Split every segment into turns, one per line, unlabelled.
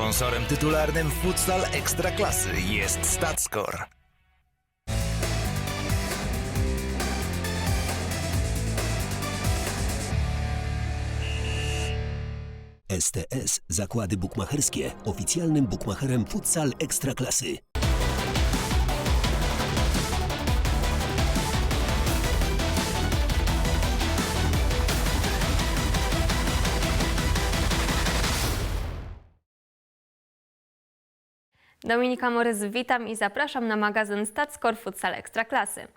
Sponsorem tytularnym Futsal Ekstraklasy jest StatScore.
STS Zakłady Bukmacherskie, oficjalnym bukmacherem futsal ekstraklasy.
Dominika Morys, witam i zapraszam na magazyn StatScore Futsal Ekstraklasy.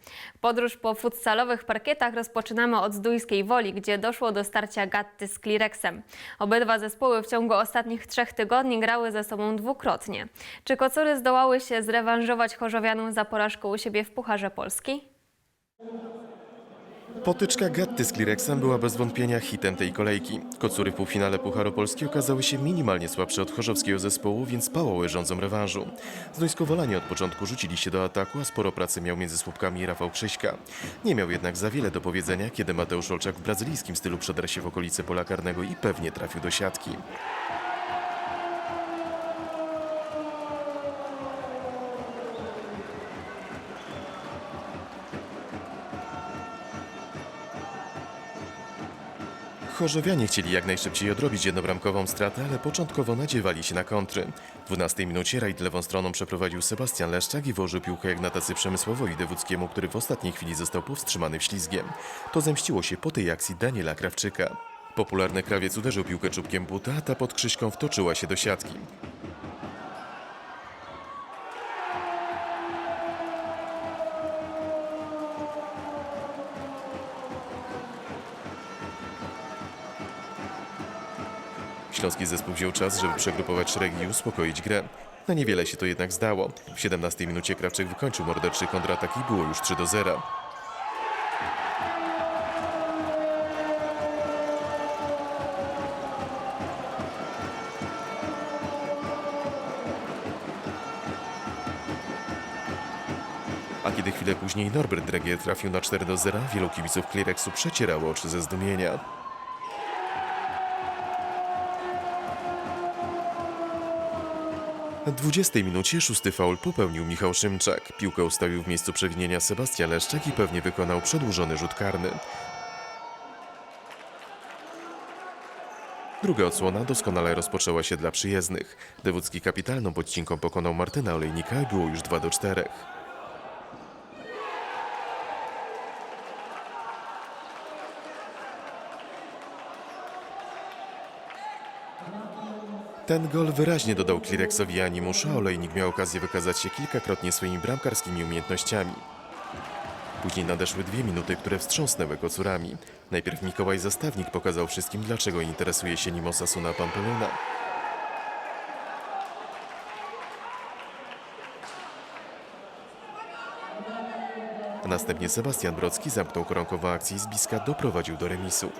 Podróż po futsalowych parkietach rozpoczynamy od Zdójskiej Woli, gdzie doszło do starcia Gatty z Klirexem. Obydwa zespoły w ciągu ostatnich trzech tygodni grały ze sobą dwukrotnie. Czy Kocury zdołały się zrewanżować Chorzowianom za porażkę u siebie w Pucharze Polski?
Potyczka Gatty z Klirexem była bez wątpienia hitem tej kolejki. Kocury w półfinale Pucharu Polski okazały się minimalnie słabsze od chorzowskiego zespołu, więc pałały rządzą rewanżu. Znojskowolani od początku rzucili się do ataku, a sporo pracy miał między słupkami Rafał Krzyśka. Nie miał jednak za wiele do powiedzenia, kiedy Mateusz Olczak w brazylijskim stylu przedarł się w okolice pola karnego i pewnie trafił do siatki. Chorzowianie chcieli jak najszybciej odrobić jednobramkową stratę, ale początkowo nadziewali się na kontry. W 12 minucie rajd lewą stroną przeprowadził Sebastian Leszczak i włożył piłkę jak na tacy Przemysławowi Dewódzkiemu, który w ostatniej chwili został powstrzymany wślizgiem. To zemściło się po tej akcji Daniela Krawczyka. Popularny krawiec uderzył piłkę czubkiem buta, a ta pod Krzyśką wtoczyła się do siatki. Śląski zespół wziął czas, żeby przegrupować szeregi i uspokoić grę. Na niewiele się to jednak zdało. W 17 minucie Krawczyk wykończył morderczy kontratak i było już 3 do 0. A kiedy chwilę później Norbert Dregier trafił na 4 do 0, wielu kibiców Klirexu przecierało oczy ze zdumienia. W 20 minucie szósty faul popełnił Michał Szymczak. Piłkę ustawił w miejscu przewinienia Sebastian Leszczak i pewnie wykonał przedłużony rzut karny. Druga odsłona doskonale rozpoczęła się dla przyjezdnych. Dewódzki kapitalną podcinką pokonał Martyna Olejnika i było już 2 do 4. Ten gol wyraźnie dodał Klirexowi animuszu, a Olejnik miał okazję wykazać się kilkakrotnie swoimi bramkarskimi umiejętnościami. Później nadeszły dwie minuty, które wstrząsnęły kocurami. Najpierw Mikołaj Zastawnik pokazał wszystkim, dlaczego interesuje się nim Osasuna Pampeluna. A następnie Sebastian Brocki zamknął koronkowo akcję i z bliska doprowadził do remisu.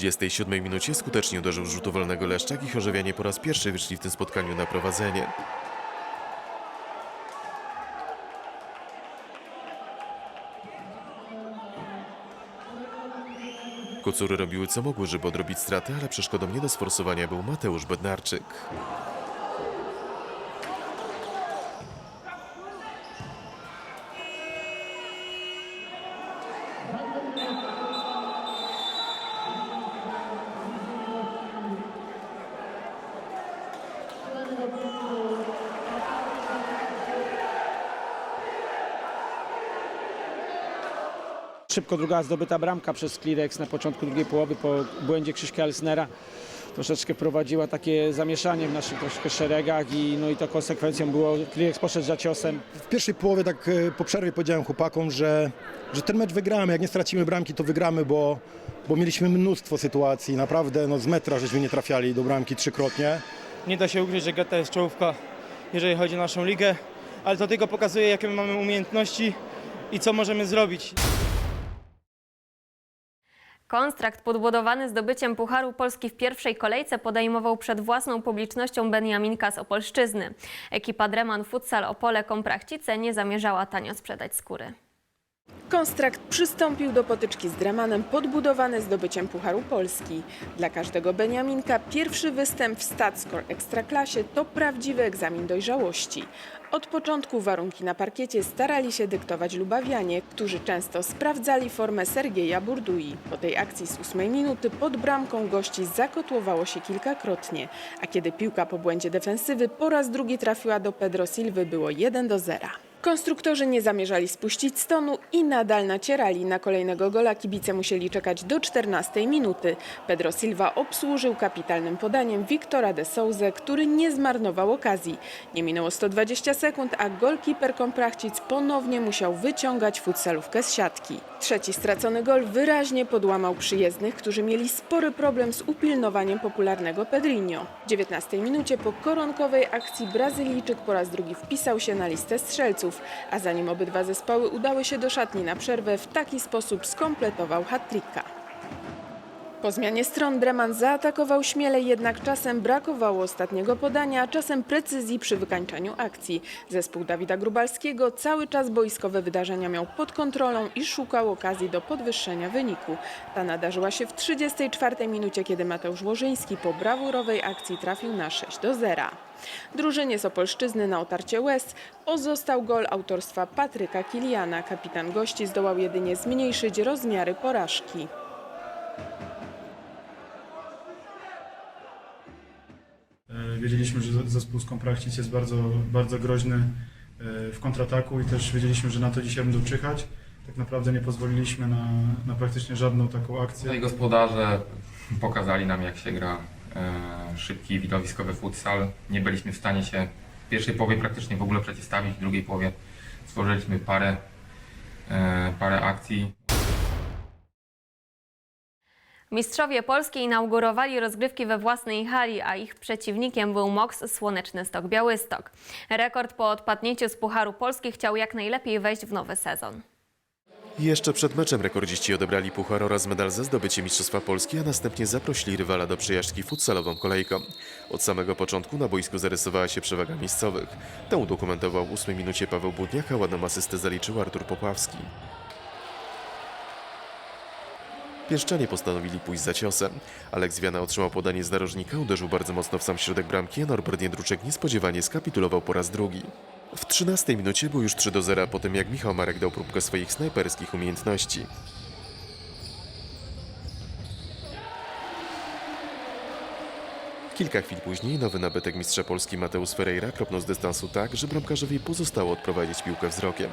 37 minucie skutecznie uderzył rzutu wolnego Leszczak i Chorzowianie po raz pierwszy wyszli w tym spotkaniu na prowadzenie. Kocury robiły co mogły, żeby odrobić straty, ale przeszkodą nie do sforsowania był Mateusz Bednarczyk.
Szybko druga zdobyta bramka przez Klirex na początku drugiej połowy po błędzie Krzyśka Elsnera troszeczkę wprowadziła takie zamieszanie w naszych troszkę szeregach i, no i to konsekwencją było, Klirex poszedł za ciosem.
W pierwszej połowie tak e, po przerwie powiedziałem chłopakom, że, że ten mecz wygramy. Jak nie stracimy bramki, to wygramy, bo, bo mieliśmy mnóstwo sytuacji. Naprawdę no, z metra żeśmy nie trafiali do bramki trzykrotnie.
Nie da się ukryć, że Geta jest czołówka, jeżeli chodzi o naszą ligę, ale to tylko pokazuje, jakie my mamy umiejętności i co możemy zrobić.
Kontrakt podbudowany zdobyciem Pucharu Polski w pierwszej kolejce podejmował przed własną publicznością Beniaminka z Opolszczyzny. Ekipa Dreman Futsal Opole Komprachcice nie zamierzała tanio sprzedać skóry.
Konstrakt przystąpił do potyczki z Dramanem podbudowany zdobyciem Pucharu Polski. Dla każdego Beniaminka pierwszy występ w Statscore Ekstraklasie to prawdziwy egzamin dojrzałości. Od początku warunki na parkiecie starali się dyktować Lubawianie, którzy często sprawdzali formę Sergieja Burdui. Po tej akcji z ósmej minuty pod bramką gości zakotłowało się kilkakrotnie, a kiedy piłka po błędzie defensywy po raz drugi trafiła do Pedro Silwy było 1 do 0. Konstruktorzy nie zamierzali spuścić stonu i nadal nacierali. Na kolejnego gola kibice musieli czekać do 14 minuty. Pedro Silva obsłużył kapitalnym podaniem Wiktora de Souza, który nie zmarnował okazji. Nie minęło 120 sekund, a golkiper Komprachcic ponownie musiał wyciągać futsalówkę z siatki. Trzeci stracony gol wyraźnie podłamał przyjezdnych, którzy mieli spory problem z upilnowaniem popularnego Pedrinho. W 19 minucie po koronkowej akcji Brazylijczyk po raz drugi wpisał się na listę strzelców, a zanim obydwa zespoły udały się do szatni na przerwę, w taki sposób skompletował hat-tricka. Po zmianie stron Dreman zaatakował śmielej, jednak czasem brakowało ostatniego podania, czasem precyzji przy wykańczaniu akcji. Zespół Dawida Grubalskiego cały czas boiskowe wydarzenia miał pod kontrolą i szukał okazji do podwyższenia wyniku. Ta nadarzyła się w 34 minucie, kiedy Mateusz Łożyński po brawurowej akcji trafił na 6 do 0. Drużynie z Opolszczyzny na otarcie łez pozostał gol autorstwa Patryka Kiliana. Kapitan gości zdołał jedynie zmniejszyć rozmiary porażki.
Wiedzieliśmy, że zespół z Komprachcic jest bardzo, bardzo groźny e, w kontrataku i też wiedzieliśmy, że na to dzisiaj będą czyhać. Tak naprawdę nie pozwoliliśmy na, na praktycznie żadną taką akcję.
Tutaj gospodarze pokazali nam, jak się gra e, szybki, widowiskowy futsal. Nie byliśmy w stanie się w pierwszej połowie praktycznie w ogóle przeciwstawić, w drugiej połowie stworzyliśmy parę, e, parę akcji.
Mistrzowie Polski inaugurowali rozgrywki we własnej hali, a ich przeciwnikiem był MOKS Słoneczny Stok Białystok. Rekord po odpadnięciu z Pucharu Polski chciał jak najlepiej wejść w nowy sezon.
Jeszcze przed meczem rekordziści odebrali puchar oraz medal za zdobycie Mistrzostwa Polski, a następnie zaprosili rywala do przejażdżki futsalową kolejką. Od samego początku na boisku zarysowała się przewaga miejscowych. Tę udokumentował w ósmej minucie Paweł Budniak, a ładną asystę zaliczył Artur Popławski. Pieszczanie postanowili pójść za ciosem. Aleks Wiana otrzymał podanie z narożnika, uderzył bardzo mocno w sam środek bramki, a Norbert Jędruczek niespodziewanie skapitulował po raz drugi. W 13 minucie był już 3 do 0 po tym, jak Michał Marek dał próbkę swoich snajperskich umiejętności. Kilka chwil później nowy nabytek mistrza Polski Mateusz Ferreira kropnął z dystansu tak, że bramkarzowi pozostało odprowadzić piłkę wzrokiem.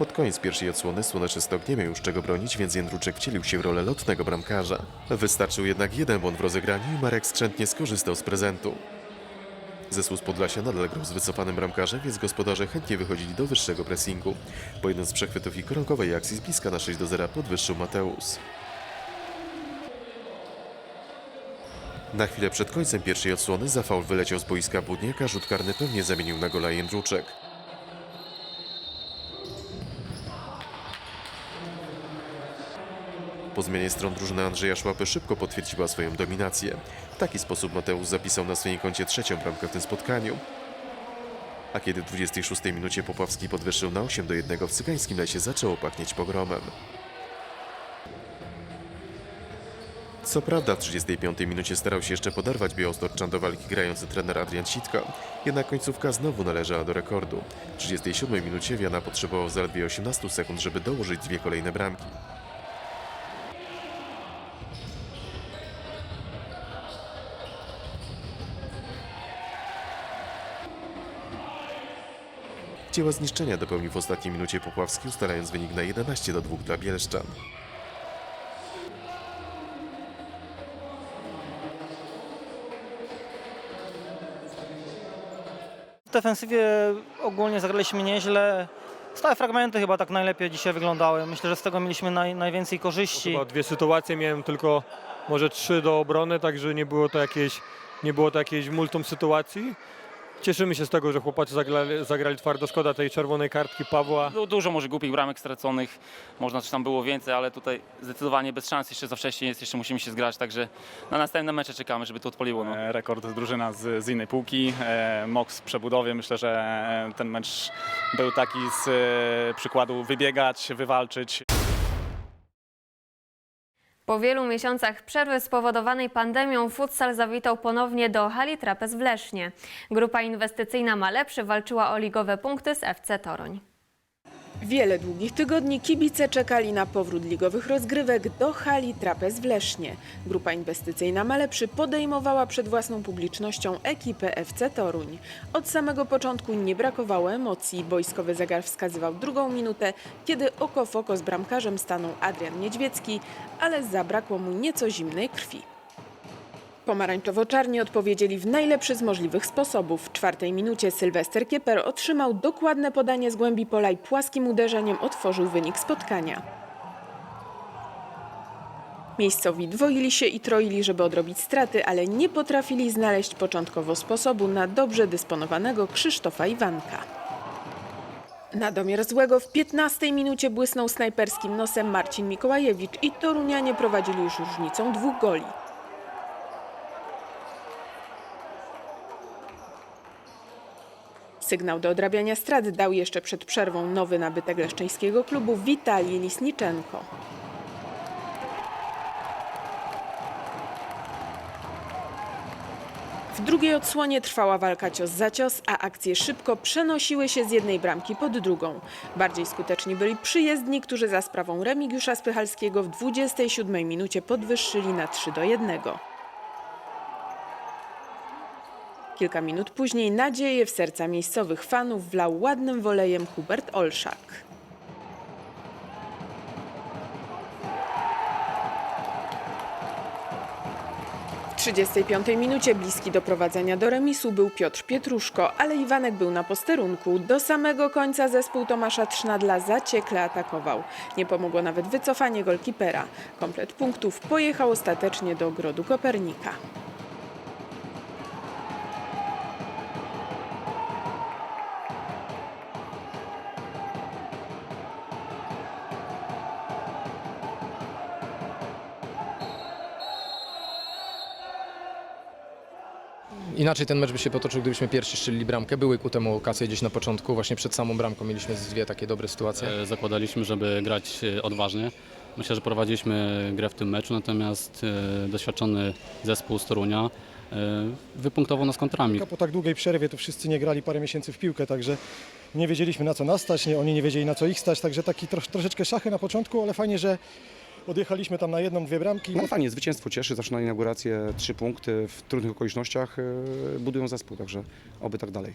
Pod koniec pierwszej odsłony Słoneczny Stok nie miał już czego bronić, więc Jędruczek wcielił się w rolę lotnego bramkarza. Wystarczył jednak jeden błąd w rozegraniu i Marek skrzętnie skorzystał z prezentu. Zespół z Podlasia nadal grał z wycofanym bramkarzem, więc gospodarze chętnie wychodzili do wyższego pressingu. Po jednym z przechwytów i koronkowej akcji z bliska na 6 do 0 podwyższył Mateusz. Na chwilę przed końcem pierwszej odsłony za faul wyleciał z boiska Budniaka, rzut karny pewnie zamienił na gola Jędruczek. Po zmianie stron drużyna Andrzeja Szłapy szybko potwierdziła swoją dominację. W taki sposób Mateusz zapisał na swoim koncie trzecią bramkę w tym spotkaniu. A kiedy w 26 minucie Popławski podwyższył na 8 do 1 w cygańskim lesie zaczęło pachnieć pogromem. Co prawda w 35 minucie starał się jeszcze poderwać Białystok do walki grający trener Adrian Sitka, jednak końcówka znowu należała do rekordu. W 37 minucie Wiana potrzebował zaledwie 18 sekund, żeby dołożyć dwie kolejne bramki. Dzieła zniszczenia dopełnił w ostatniej minucie Popławski, ustalając wynik na 11 do 2 dla Bielszczan.
W defensywie ogólnie zagraliśmy nieźle. Stałe fragmenty chyba tak najlepiej dzisiaj wyglądały. Myślę, że z tego mieliśmy naj, najwięcej korzyści.
Chyba dwie sytuacje miałem tylko może trzy do obrony, także nie było to jakieś, nie było to jakieś multum sytuacji. Cieszymy się z tego, że chłopacy zagrali, zagrali twardo. Szkoda tej czerwonej kartki Pawła.
Było dużo może głupich bramek straconych, można coś tam było więcej, ale tutaj zdecydowanie bez szans, jeszcze za wcześnie jest, jeszcze musimy się zgrać, także na następne mecze czekamy, żeby to odpaliło. No.
E, Rekord drużyna z, z innej półki, e, Mox w przebudowie. Myślę, że e, ten mecz był taki z e, przykładu wybiegać, wywalczyć.
Po wielu miesiącach przerwy spowodowanej pandemią futsal zawitał ponownie do hali Trapez w Lesznie. Grupa inwestycyjna Malepszy walczyła o ligowe punkty z FC Toruń.
Wiele długich tygodni kibice czekali na powrót ligowych rozgrywek do hali Trapez w Lesznie. Grupa inwestycyjna Malepszy podejmowała przed własną publicznością ekipę FC Toruń. Od samego początku nie brakowało emocji. Boiskowy zegar wskazywał drugą minutę, kiedy oko w oko z bramkarzem stanął Adrian Niedźwiecki, ale zabrakło mu nieco zimnej krwi. Pomarańczowo-czarni odpowiedzieli w najlepszy z możliwych sposobów. W czwartej minucie Sylwester Kieper otrzymał dokładne podanie z głębi pola i płaskim uderzeniem otworzył wynik spotkania. Miejscowi dwoili się i troili, żeby odrobić straty, ale nie potrafili znaleźć początkowo sposobu na dobrze dysponowanego Krzysztofa Iwanka. Na domiar złego w 15 minucie błysnął snajperskim nosem Marcin Mikołajewicz i Torunianie prowadzili już różnicą dwóch goli. Sygnał do odrabiania strat dał jeszcze przed przerwą nowy nabytek leszczyńskiego klubu Witalij Lisniczenko. W drugiej odsłonie trwała walka cios za cios, a akcje szybko przenosiły się z jednej bramki pod drugą. Bardziej skuteczni byli przyjezdni, którzy za sprawą Remigiusza Spychalskiego w 27 minucie podwyższyli na 3 do 1. Kilka minut później nadzieję w serca miejscowych fanów wlał ładnym wolejem Hubert Olszak. W 35 minucie bliski do prowadzenia do remisu był Piotr Pietruszko, ale Iwanek był na posterunku. Do samego końca zespół Tomasza Trznadla zaciekle atakował. Nie pomogło nawet wycofanie golkipera. Komplet punktów pojechał ostatecznie do ogrodu Kopernika.
Inaczej ten mecz by się potoczył, gdybyśmy pierwsi strzelili bramkę. Były ku temu okazje gdzieś na początku, właśnie przed samą bramką mieliśmy dwie takie dobre sytuacje.
E, Zakładaliśmy, żeby grać e, odważnie. Myślę, że prowadziliśmy grę w tym meczu, natomiast e, doświadczony zespół z Torunia e, wypunktował nas kontrami.
Po tak długiej przerwie to wszyscy nie grali parę miesięcy w piłkę, także nie wiedzieliśmy na co nas stać, nie, oni nie wiedzieli na co ich stać, także taki trosz, troszeczkę szachy na początku, ale fajnie, że odjechaliśmy tam na jedną, dwie bramki.
No fajnie, zwycięstwo cieszy, zawsze na inaugurację trzy punkty w trudnych okolicznościach e, budują zespół, także oby tak dalej.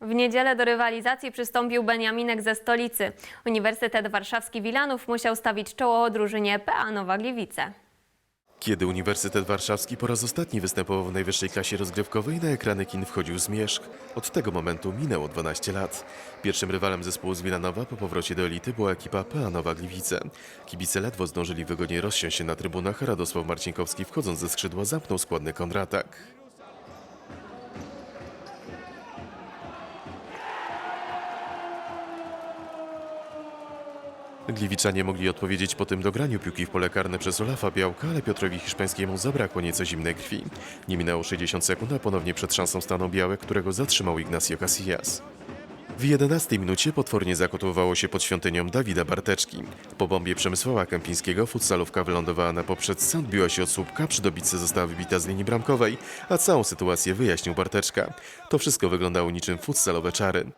W niedzielę do rywalizacji przystąpił Beniaminek ze stolicy. Uniwersytet Warszawski Wilanów musiał stawić czoło drużynie PA Nowa Gliwice.
Kiedy Uniwersytet Warszawski po raz ostatni występował w najwyższej klasie rozgrywkowej, na ekrany kin wchodził Zmierzch. Od tego momentu minęło 12 lat. Pierwszym rywalem zespołu z Wilanowa po powrocie do elity była ekipa PA Nowa Gliwice. Kibice ledwo zdążyli wygodnie rozsiąść się na trybunach, Radosław Marcinkowski wchodząc ze skrzydła zamknął składny kontratak. Gliwiczanie mogli odpowiedzieć po tym dograniu piłki w pole karne przez Olafa Białka, ale Piotrowi Hiszpańskiemu zabrakło nieco zimnej krwi. Nie minęło 60 sekund, a ponownie przed szansą stanął Białe, którego zatrzymał Ignacio Casillas. W 11 minucie potwornie zakotowało się pod świątynią Dawida Barteczki. Po bombie Przemysława Kępińskiego futsalówka wylądowała na poprzedce, odbiła się od słupka, przy dobitce została wybita z linii bramkowej, a całą sytuację wyjaśnił Barteczka. To wszystko wyglądało niczym futsalowe czary.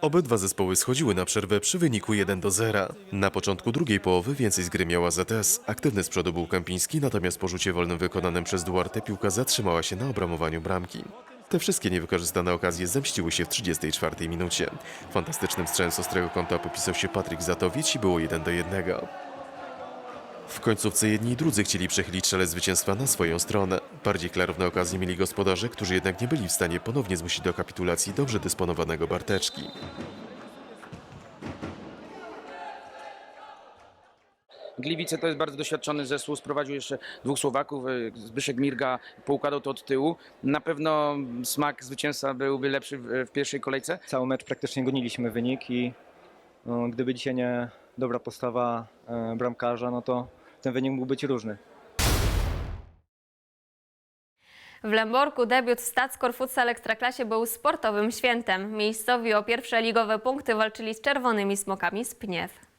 Obydwa zespoły schodziły na przerwę przy wyniku 1 do 0. Na początku drugiej połowy więcej z gry miała ZS. Aktywny z przodu był Kępiński, natomiast po rzucie wolnym wykonanym przez Duarte piłka zatrzymała się na obramowaniu bramki. Te wszystkie niewykorzystane okazje zemściły się w 34 minucie. Fantastycznym strzałem z ostrego kąta popisał się Patryk Zatowicz i było 1 do 1. W końcówce jedni i drudzy chcieli przechylić szale zwycięstwa na swoją stronę. Bardziej klarowne okazje mieli gospodarze, którzy jednak nie byli w stanie ponownie zmusić do kapitulacji dobrze dysponowanego Barteczki.
Gliwice to jest bardzo doświadczony zespół, sprowadził jeszcze dwóch Słowaków, y, Zbyszek Mirga poukładał to od tyłu. Na pewno smak zwycięstwa byłby lepszy w, w pierwszej kolejce.
Cały mecz praktycznie goniliśmy wynik i no, gdyby dzisiaj nie dobra postawa e, bramkarza, no to ten wynik mógł być różny.
W Lęborku debiut Stacskor Futsal Ekstraklasie był sportowym świętem. Miejscowi o pierwsze ligowe punkty walczyli z czerwonymi smokami z Pniew.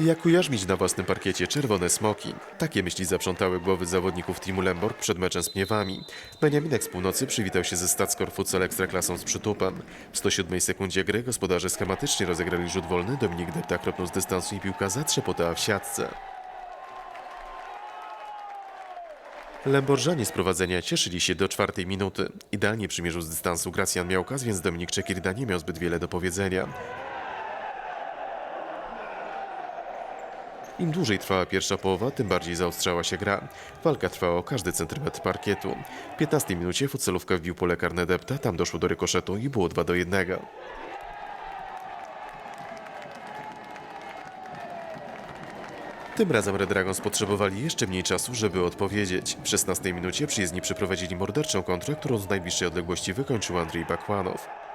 Jak ujarzmić na własnym parkiecie czerwone smoki? Takie myśli zaprzątały głowy zawodników teamu Lemborg przed meczem z Pniewami. Beniaminek z północy przywitał się ze Stacskor Futsal Ekstraklasą z przytupem. W 107 sekundzie gry gospodarze schematycznie rozegrali rzut wolny, Dominik Depta kropnął z dystansu i piłka zatrzepotała w siatce. Lemborżanie z prowadzenia cieszyli się do czwartej minuty. Idealnie przymierzył z dystansu Gracjan Miałkas, więc Dominik Czekirda nie miał zbyt wiele do powiedzenia. Im dłużej trwała pierwsza połowa, tym bardziej zaostrzała się gra. Walka trwała o każdy centymetr parkietu. W 15 minucie futsalówka wbił pole karne depta, tam doszło do rykoszetu i było 2 do 1. Tym razem Red Dragons potrzebowali jeszcze mniej czasu, żeby odpowiedzieć. W 16 minucie przyjezdni przeprowadzili morderczą kontrę, którą z najbliższej odległości wykończył Andrzej Bakłanow.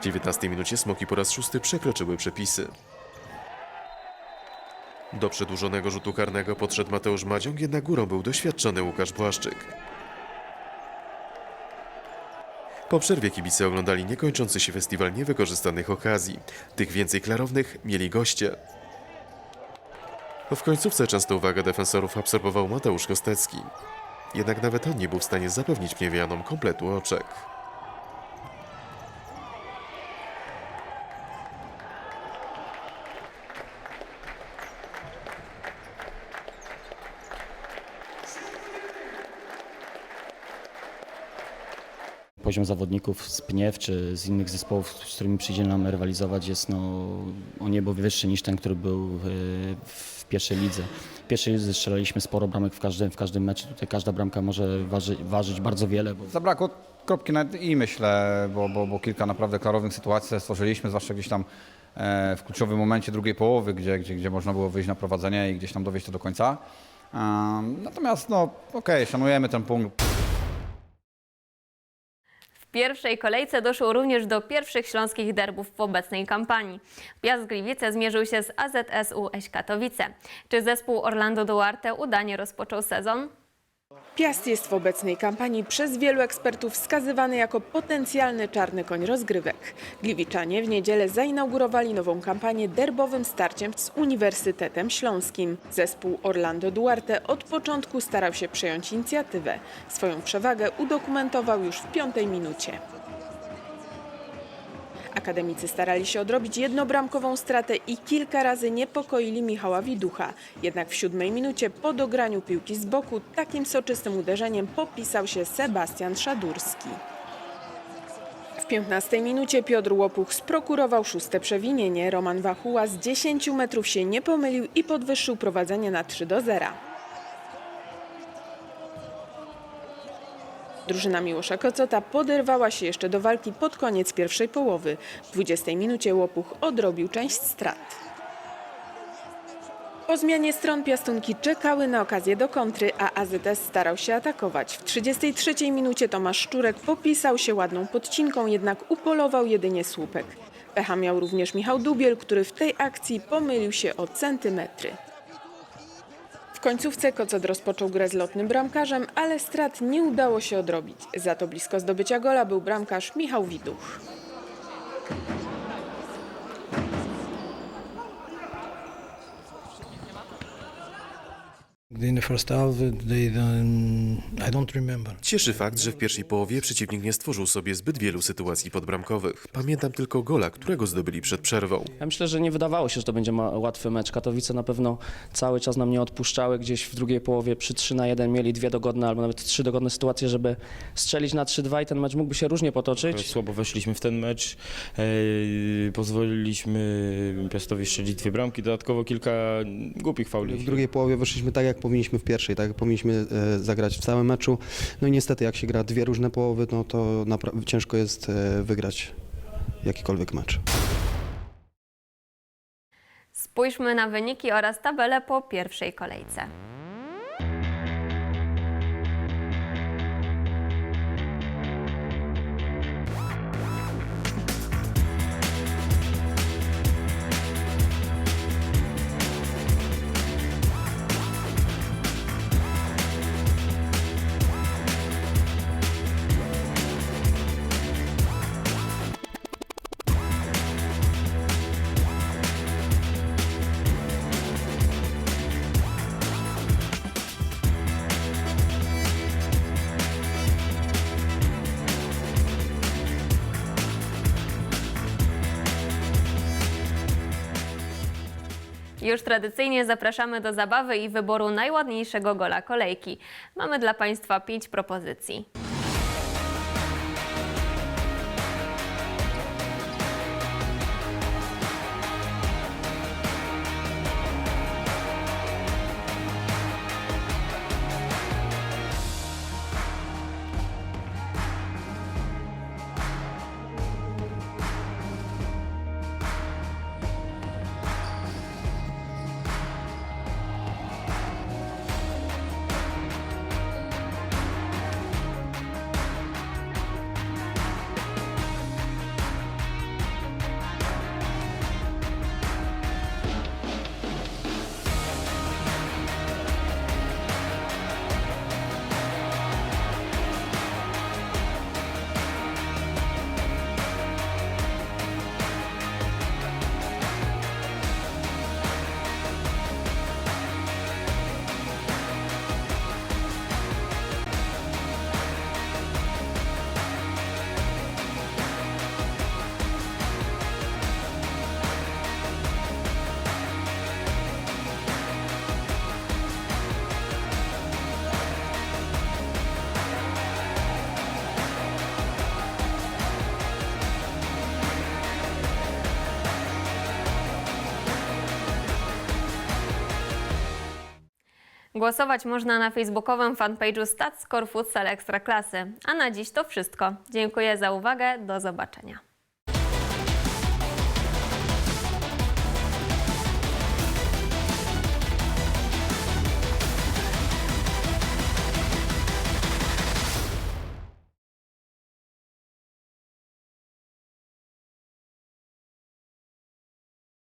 W 19 minucie Smoki po raz szósty przekroczyły przepisy. Do przedłużonego rzutu karnego podszedł Mateusz Madziąg, jednak górą był doświadczony Łukasz Błaszczyk. Po przerwie kibice oglądali niekończący się festiwal niewykorzystanych okazji. Tych więcej klarownych mieli goście. W końcówce często uwagę defensorów absorbował Mateusz Kostecki. Jednak nawet on nie był w stanie zapewnić Pniewianom kompletu oczek.
Poziom zawodników z Pniew czy z innych zespołów, z którymi przyjdzie nam rywalizować jest no, o niebo wyższy niż ten, który był e, w pierwszej lidze. W pierwszej lidze strzelaliśmy sporo bramek w każdym, w każdym meczu. Tutaj każda bramka może waży, ważyć bardzo wiele. Bo...
Zabrakło kropki na i myślę, bo, bo, bo kilka naprawdę klarownych sytuacji stworzyliśmy, zwłaszcza gdzieś tam e, w kluczowym momencie drugiej połowy, gdzie, gdzie, gdzie można było wyjść na prowadzenie i gdzieś tam dowieść to do końca. Um, natomiast no okej, szanujemy ten punkt.
W pierwszej kolejce doszło również do pierwszych śląskich derbów w obecnej kampanii. Piast Gliwice zmierzył się z AZS UŚ Katowice. Czy zespół Orlando Duarte udanie rozpoczął sezon?
Piast jest w obecnej kampanii przez wielu ekspertów wskazywany jako potencjalny czarny koń rozgrywek. Gliwiczanie w niedzielę zainaugurowali nową kampanię derbowym starciem z Uniwersytetem Śląskim. Zespół Orlando Duarte od początku starał się przejąć inicjatywę. Swoją przewagę udokumentował już w piątej minucie. Akademicy starali się odrobić jednobramkową stratę i kilka razy niepokoili Michała Widucha. Jednak w siódmej minucie po dograniu piłki z boku takim soczystym uderzeniem popisał się Sebastian Szadurski. W 15 minucie Piotr Łopuch sprokurował szóste przewinienie. Roman Wachuła z 10 metrów się nie pomylił i podwyższył prowadzenie na 3 do 0. Drużyna Miłosza Kocota poderwała się jeszcze do walki pod koniec pierwszej połowy. W 20 minucie Łopuch odrobił część strat. Po zmianie stron piastunki czekały na okazję do kontry, a AZS starał się atakować. W 33 minucie Tomasz Szczurek popisał się ładną podcinką, jednak upolował jedynie słupek. Pecha miał również Michał Dubiel, który w tej akcji pomylił się o centymetry. W końcówce Kocot rozpoczął grę z lotnym bramkarzem, ale strat nie udało się odrobić. Za to blisko zdobycia gola był bramkarz Michał Widuch.
Cieszy fakt, że w pierwszej połowie przeciwnik nie stworzył sobie zbyt wielu sytuacji podbramkowych. Pamiętam tylko gola, którego zdobyli przed przerwą.
Ja myślę, że nie wydawało się, że to będzie ma- łatwy mecz. Katowice na pewno cały czas nam nie odpuszczały. Gdzieś w drugiej połowie przy 3 na 1 mieli dwie dogodne albo nawet trzy dogodne sytuacje, żeby strzelić na 3-2 i ten mecz mógłby się różnie potoczyć.
Słabo weszliśmy w ten mecz, e, pozwoliliśmy Piastowi strzelić dwie bramki, dodatkowo kilka głupich fauli.
W drugiej połowie wyszliśmy tak, jak powinniśmy w pierwszej, tak? Powinniśmy e, zagrać w całym meczu. No i niestety jak się gra dwie różne połowy, no to ciężko jest e, wygrać jakikolwiek mecz.
Spójrzmy na wyniki oraz tabelę po pierwszej kolejce. Już tradycyjnie zapraszamy do zabawy i wyboru najładniejszego gola kolejki. Mamy dla Państwa pięć propozycji. Głosować można na facebookowym fanpage'u StatScore Futsal Ekstraklasy. A na dziś to wszystko. Dziękuję za uwagę. Do zobaczenia.